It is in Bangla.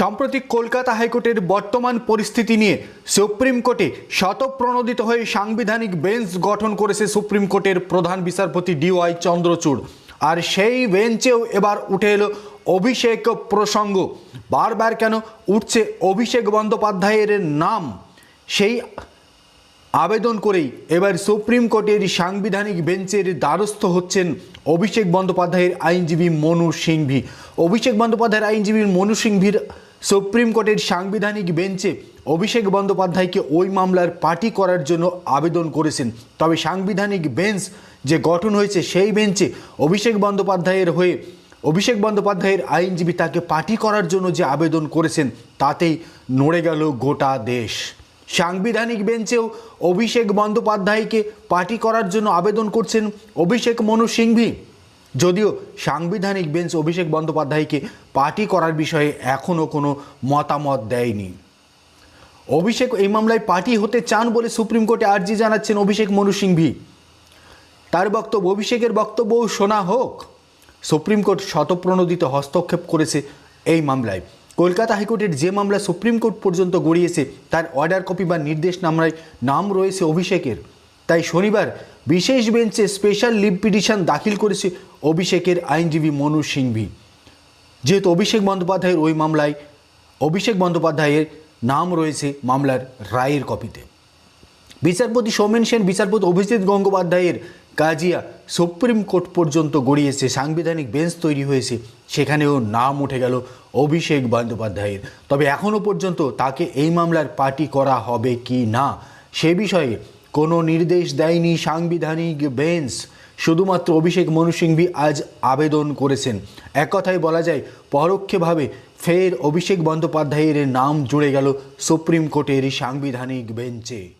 সম্প্রতি কলকাতা হাইকোর্টের বর্তমান পরিস্থিতি নিয়ে সুপ্রিম কোর্টে শতপ্রণোদিত হয়ে সাংবিধানিক বেঞ্চ গঠন করেছে সুপ্রিম কোর্টের প্রধান বিচারপতি ডিওয়াই চন্দ্রচূড়। আর সেই বেঞ্চেও এবার উঠে এলো অভিষেক প্রসঙ্গ। বারবার কেন উঠছে অভিষেক বন্দ্যোপাধ্যায়ের নাম? সেই আবেদন করেই এবার সুপ্রিম কোর্টের সাংবিধানিক বেঞ্চের দ্বারস্থ হচ্ছেন অভিষেক বন্দ্যোপাধ্যায়ের আইনজীবী মনু সিংভি। অভিষেক বন্দ্যোপাধ্যায়ের আইনজীবী মনু সিংভির সুপ্রিম কোর্টের সাংবিধানিক বেঞ্চে অভিষেক বন্দ্যোপাধ্যায়কে ওই মামলার পার্টি করার জন্য আবেদন করেছেন। তবে সাংবিধানিক বেঞ্চ যে গঠন হয়েছে, সেই বেঞ্চে অভিষেক বন্দ্যোপাধ্যায়ের হয়ে অভিষেক বন্দ্যোপাধ্যায়ের আইনজীবী তাকে পার্টি করার জন্য যে আবেদন করেছেন, তাতেই নড়ে গেল গোটা দেশ। সাংবিধানিক বেঞ্চেও অভিষেক বন্দ্যোপাধ্যায়কে পার্টি করার জন্য আবেদন করছেন অভিষেক মনু সিংভি। যদিও সাংবিধানিক বেঞ্চ অভিষেক বন্দ্যোপাধ্যায়কে পার্টি করার বিষয়ে এখনও কোনো মতামত দেয়নি। অভিষেক এই মামলায় পার্টি হতে চান বলে সুপ্রিম কোর্টে আর্জি জানাচ্ছেন অভিষেক মনু সিংভি। তার বক্তব্য, অভিষেকের বক্তব্যও শোনা হোক। সুপ্রিম কোর্ট শতপ্রণোদিত হস্তক্ষেপ করেছে এই মামলায়। কলকাতা হাইকোর্টের যে মামলা সুপ্রিম কোর্ট পর্যন্ত গড়িয়েছে, তার অর্ডার কপি বা নির্দেশ নির্দেশনামায় নাম রয়েছে অভিষেকের। তাই শনিবার বিশেষ বেঞ্চে স্পেশাল লিভ পিটিশন দাখিল করেছে অভিষেকের আইনজীবী মনু সিংভি। যেহেতু অভিষেক বন্দ্যোপাধ্যায়ের ওই মামলায়, অভিষেক বন্দ্যোপাধ্যায়ের নাম রয়েছে মামলার রায়ের কপিতে। বিচারপতি সৌমেন সেন, বিচারপতি অভিজিৎ গঙ্গোপাধ্যায়ের কাজিয়া সুপ্রিম কোর্ট পর্যন্ত গড়িয়েছে সাংবিধানিক বেঞ্চ তৈরি হয়েছে, সেখানেও নাম উঠে গেল অভিষেক বন্দ্যোপাধ্যায়ের। তবে এখনও পর্যন্ত তাকে এই মামলার পার্টি করা হবে কি না, সে বিষয়ে কোনো নির্দেশ দেয়নি সাংবিধানিক বেঞ্চ। শুধুমাত্র অভিষেক মনু সিংভি আজ আবেদন করেছেন। এক কথায় বলা যায়, পরোক্ষভাবে ফের অভিষেক বন্দ্যোপাধ্যায়ের নাম জুড়ে গেল সুপ্রিম কোর্টের সাংবিধানিক বেঞ্চে।